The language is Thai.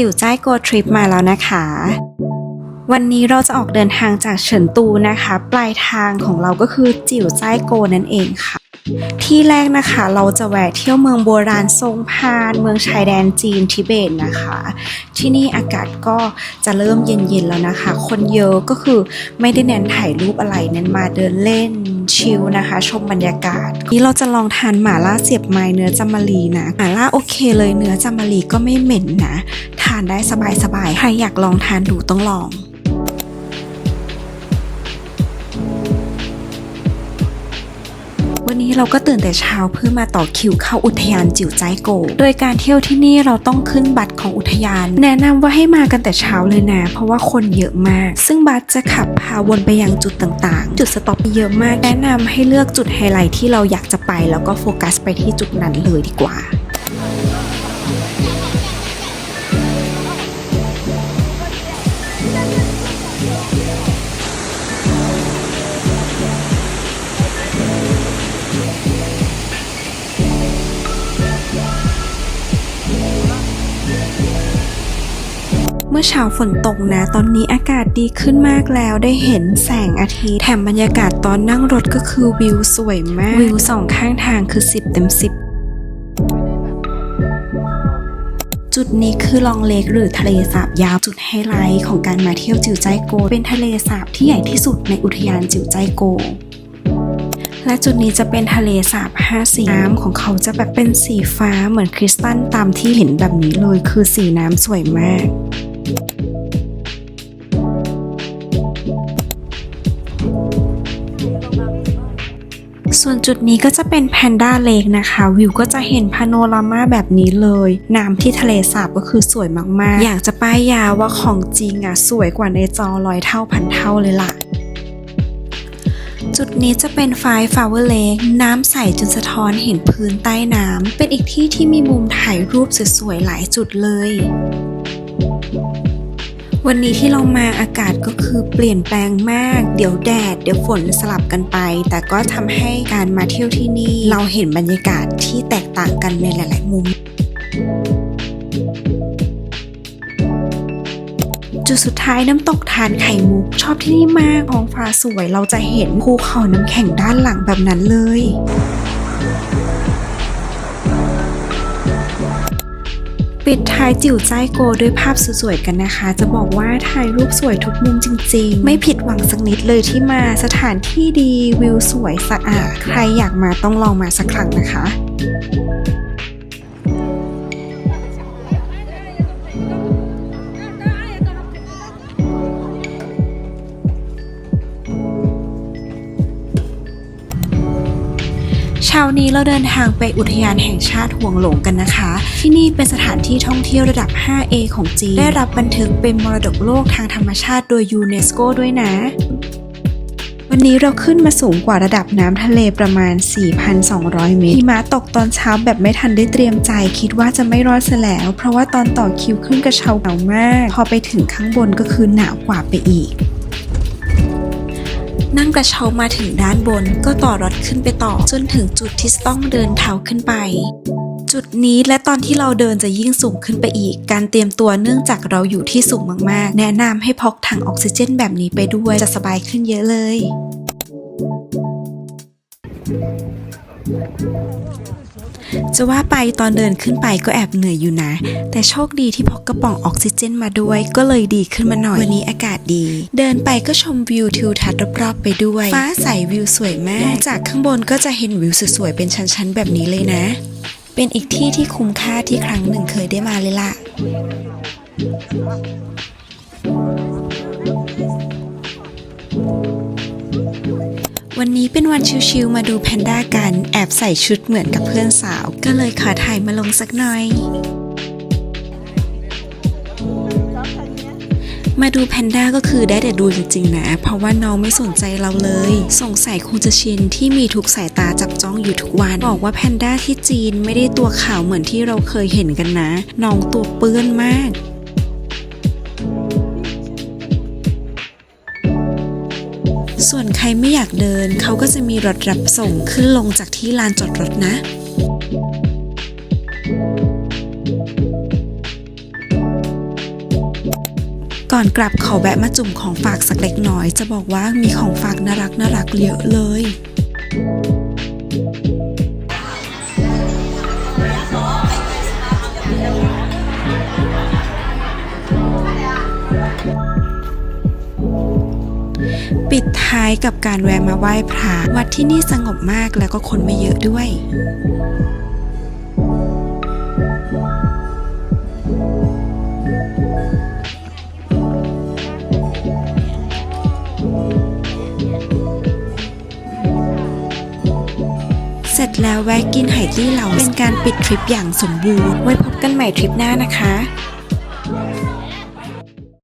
จิ๋วจ้ายโกทริปมาแล้วนะคะ วันนี้เราจะออกเดินทางจากเฉินตูนะคะ ปลายทางของเราก็คือจิ๋วจ้ายโกนั่นเองค่ะ ที่แรกนะคะเราจะแวะเที่ยวเมืองโบราณซงพานเมืองชายแดนจีนทิเบตนะคะ ที่นี่อากาศก็จะเริ่มเย็นๆแล้วนะคะ คนเยอะก็คือไม่ได้เน้นถ่ายรูปอะไรเน้นมาเดินเล่นชิลนะคะ ชมบรรยากาศ นี่เราจะลองทานหม่าล่าเสียบไม้เนื้อจามารีนะหม่าล่าโอเคเลยเนื้อจามารีก็ไม่เหม็นนะ ทานได้สบายๆใครอยากลองทานดูต้องลอง นี้เราก็ตื่นแต่เช้าเพื่อมาต่อคิวเข้าอุทยานจิ๋วใจโก โดยการเที่ยวที่นี่เราต้องขึ้นบัตรของอุทยาน แนะนำว่าให้มากันแต่เช้าเลยนะ เพราะว่าคนเยอะมาก ซึ่งบัตรจะขับพาวนไปยังจุดต่างๆ จุดสต็อปเยอะมาก แนะนำให้เลือกจุดไฮไลท์ที่เราอยากจะไป แล้วก็โฟกัสไปที่จุดนั้นเลยดีกว่า มื่อเช้าฝนตกนะ ตอนนี้อากาศดีขึ้นมากแล้วได้เห็นแสงอาทิตย์แถมบรรยากาศตอนนั่งรถก็คือวิวสวยมาก วิวสองข้างทางคือ 10 เต็ม 10จุดนี้คือลองเลกหรือทะเลสาบยาวจุดไฮไลท์ของการมาเที่ยวจิวใจโก เป็นทะเลสาบที่ใหญ่ที่สุดในอุทยานจิวใจโก และจุดนี้จะเป็นทะเลสาบห้าสีน้ำของเขาจะแบบเป็นสีฟ้าเหมือนคริสตัลตามที่เห็นแบบนี้เลยคือสีน้ำสวยมาก ส่วนจุดนี้ก็จะเป็นแพนด้าเลกนะคะ วิวก็จะเห็นพาโนรามาแบบนี้เลย น้ำที่ทะเลสาบก็คือสวยมากๆ อยากจะป้ายยาว่าของจริงอะสวยกว่าในจอร้อยเท่าพันเท่าเลยล่ะจุดนี้จะเป็นไฟฟาวเวอร์เลกน้ำใสจนสะท้อนเห็นพื้นใต้น้ำ เป็นอีกที่ที่มีมุมถ่ายรูปสวยๆหลายจุดเลย วันนี้ที่เรามาอากาศก็คือเปลี่ยนแปลงมาก เดี๋ยวแดด เดี๋ยวฝนสลับกันไป แต่ก็ทำให้การมาเที่ยวที่นี่ เราเห็นบรรยากาศที่แตกต่างกันในหลาย ๆ มุม จุดสุดท้ายน้ำตกทานไข่มุก ชอบที่นี่มากท้องฟ้าสวยเราจะเห็นภูเขาน้ำแข็งด้านหลังแบบนั้นเลย ปิดท้ายจิ๋วใจโกด้วยภาพสวยๆกันนะคะ จะบอกว่าถ่ายรูปสวยทุกมุมจริง ๆ ไม่ผิดหวังสักนิดเลยที่มาสถานที่ดีวิวสวยสะอาด ใครอยากมาต้องลองมาสักครั้งนะคะ ช้านี้เราเดินทางไปอุทยานแห่งชาติห่วงหลงกันนะคะ ที่นี่เป็นสถานที่ท่องเที่ยวระดับ 5A ของจีน ได้รับบันทึกเป็นมรดกโลกทางธรรมชาติโดยยูเนสโกด้วยนะวันนี้เราขึ้นมาสูงกว่าระดับน้ำทะเลประมาณ 4,200 เมตรหิมะตกตอนเช้าแบบไม่ทันได้เตรียมใจ คิดว่าจะไม่รอดซะแล้ว เพราะว่าตอนต่อคิวขึ้นกระเช้าหนาวมาก พอไปถึงข้างบนก็คือหนาวกว่าไปอีก นั่งกระเช้ามาถึงด้านบนก็ต่อรถขึ้นไปต่อจนถึงจุดที่ต้องเดินเท้าขึ้นไป จุดนี้และตอนที่เราเดินจะยิ่งสูงขึ้นไปอีก การเตรียมตัวเนื่องจากเราอยู่ที่สูงมากๆ แนะนำให้พกถังออกซิเจนแบบนี้ไปด้วยจะสบายขึ้นเยอะเลย จะว่าไปตอนเดินขึ้นไปก็แอบเหนื่อยอยู่นะ แต่โชคดีที่พกกระป๋องออกซิเจนมาด้วย ก็เลยดีขึ้นมาหน่อย วันนี้อากาศดี เดินไปก็ชมวิวทิวทัศน์รอบๆไปด้วย ฟ้าใสวิวสวยมาก จากข้างบนก็จะเห็นวิวสวยๆเป็นชั้นๆ แบบนี้เลยนะ เป็นอีกที่ที่คุ้มค่าที่ครั้งหนึ่งเคยได้มาเลยล่ะ วันนี้เป็นวันชิวๆมาดูแพนด้ากัน แอบใส่ชุดเหมือนกับเพื่อนสาว ก็เลยขอถ่ายมาลงสักหน่อย มาดูแพนด้าก็คือได้แต่ดูจริงๆนะ เพราะว่าน้องไม่สนใจเราเลย สงสัยคงจะชินที่มีทุกสายตาจับจ้องอยู่ทุกวัน บอกว่าแพนด้าที่จีนไม่ได้ตัวขาวเหมือนที่เราเคยเห็นกันนะ น้องตัวเปื้อนมาก ส่วนใครไม่อยากเดินเขาก็จะมีรถรับส่งขึ้นลงจากที่ลานจอดรถนะก่อนกลับขอแวะมาจุ่มของฝากสักเล็กน้อย จะบอกว่ามีของฝากน่ารักน่ารักเยอะเลย ท้ายกับการแวะมาไหว้พระวัดที่นี่สงบมากแล้วก็คนไม่เยอะด้วยเสร็จแล้วแวะกินไหตี้เหลาเป็นการปิดทริปอย่างสมบูรณ์ ไว้พบกันใหม่ทริปหน้านะคะ